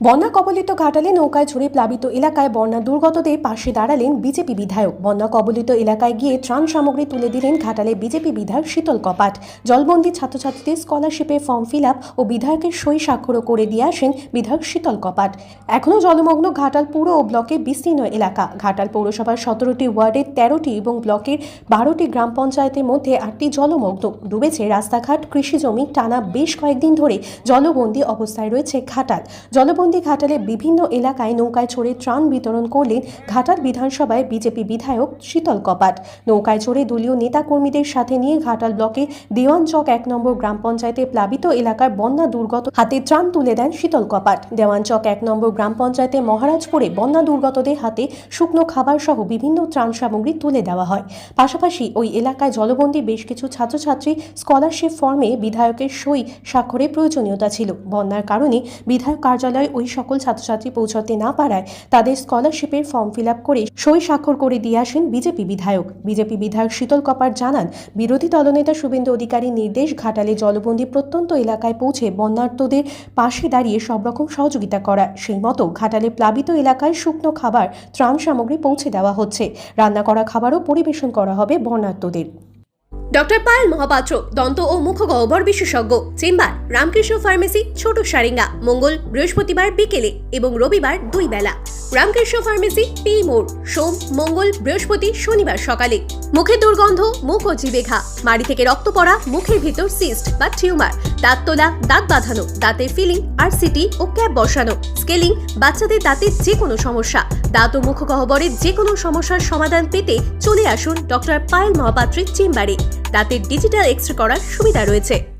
বন্যা কবলিত ঘাটালে নৌকায় ঝরে প্লাবিত এলাকায় বন্যা দুর্গতদের পাশে দাঁড়ালেন বিজেপি বিধায়ক। বন্যা কবলিত এলাকায় গিয়ে ত্রাণ সামগ্রী তুলে দিলেন ঘাটালে বিজেপি বিধায়ক শীতল কপাট। জলবন্দি ছাত্রছাত্রীদের স্কলারশিপের ফর্ম ফিল আপ ও বিধায়কের সই স্বাক্ষরও করে দিয়ে আসেন বিধায়ক শীতল কপাট। এখনও জলমগ্ন ঘাটাল পুর ও ব্লকের বিস্তীর্ণ এলাকা। ঘাটাল পৌরসভার সতেরোটি ওয়ার্ডের তেরোটি এবং ব্লকের বারোটি গ্রাম পঞ্চায়েতের মধ্যে আটটি জলমগ্ন। ডুবেছে রাস্তাঘাট, কৃষিজমি টানা বেশ কয়েকদিন ধরে জলবন্দী অবস্থায় রয়েছে ঘাটাল। জলবন্দী ঘাটালে বিভিন্ন এলাকায় নৌকায় চড়ে ত্রাণ বিতরণ করলেন ঘাটাল বিধানসভায় বিজেপি বিধায়ক শীতল কপাট। নৌকায় চড়ে দলীয় নেতাকর্মীদের সাথে নিয়ে ঘাটাল ব্লকে দেওয়ান চক এক নম্বর গ্রাম পঞ্চায়েতে প্লাবিত এলাকার বন্যা দুর্গত হাতে ত্রাণ তুলে দেন শীতল কপাট। দেওয়ান চক এক নম্বর গ্রাম পঞ্চায়েতে মহারাজপুরে বন্যা দুর্গতদের হাতে শুকনো খাবার সহ বিভিন্ন ত্রাণ সামগ্রী তুলে দেওয়া হয়। পাশাপাশি ওই এলাকায় জলবন্দী বেশ কিছু ছাত্রছাত্রী স্কলারশিপ ফর্মে বিধায়কের সই স্বাক্ষরের প্রয়োজনীয়তা ছিল। বন্যার কারণে বিধায়ক কার্যালয়ে ওই সকল ছাত্রছাত্রী পৌঁছাতে না পারায় তাদের স্কলারশিপের ফর্ম ফিল করে সই স্বাক্ষর করে দিয়ে আসেন বিজেপি বিধায়ক। বিজেপি বিধায়ক শীতল কপার জানান, বিরোধী দলনেতা শুভেন্দু অধিকারী নির্দেশ ঘাটালে জলবন্দী প্রত্যন্ত এলাকায় পৌঁছে বন্যার্তদের পাশে দাঁড়িয়ে সব রকম সহযোগিতা করা। সেই মতো ঘাটালে প্লাবিত এলাকায় শুকনো খাবার, ত্রাণ সামগ্রী পৌঁছে দেওয়া হচ্ছে। রান্না করা খাবারও পরিবেশন করা হবে বন্যার্তদের। ডক্টর পায়েল মহাপাত্র, দন্ত ও মুখ গহ্বর বিশেষজ্ঞ, চেম্বার, রামকৃষ্ণ ফার্মেসি, ছোট সারিঙ্গা, মঙ্গল বৃহস্পতিবার বিকেলে এবং রবিবার দুই বেলা। রামকৃষ্ণ ফার্মেসি পি মোড় সোম, মঙ্গল, বৃহস্পতি, শনিবার সকালে। মুখে দুর্গন্ধ, মুখ ও জিবে ঘা। মাড়ি থেকে রক্ত পড়া, মুখের ভিতর সিস্ট বা টিউমার। দাঁত তোলা, দাঁত বাঁধানো দাঁতে ফিলিং আর সিটি ও ক্যাপ বসানো। স্কেলিং, বাচ্চাদের দাঁতের যে কোনো সমস্যা। দাঁত ও মুখ গহ্বরের যে কোনো সমস্যার সমাধান পেতে চলে আসুন ডক্টর পায়েল মহাপাত্রের চেম্বারে। দাঁতের ডিজিটাল এক্স করার সুবিধা রয়েছে।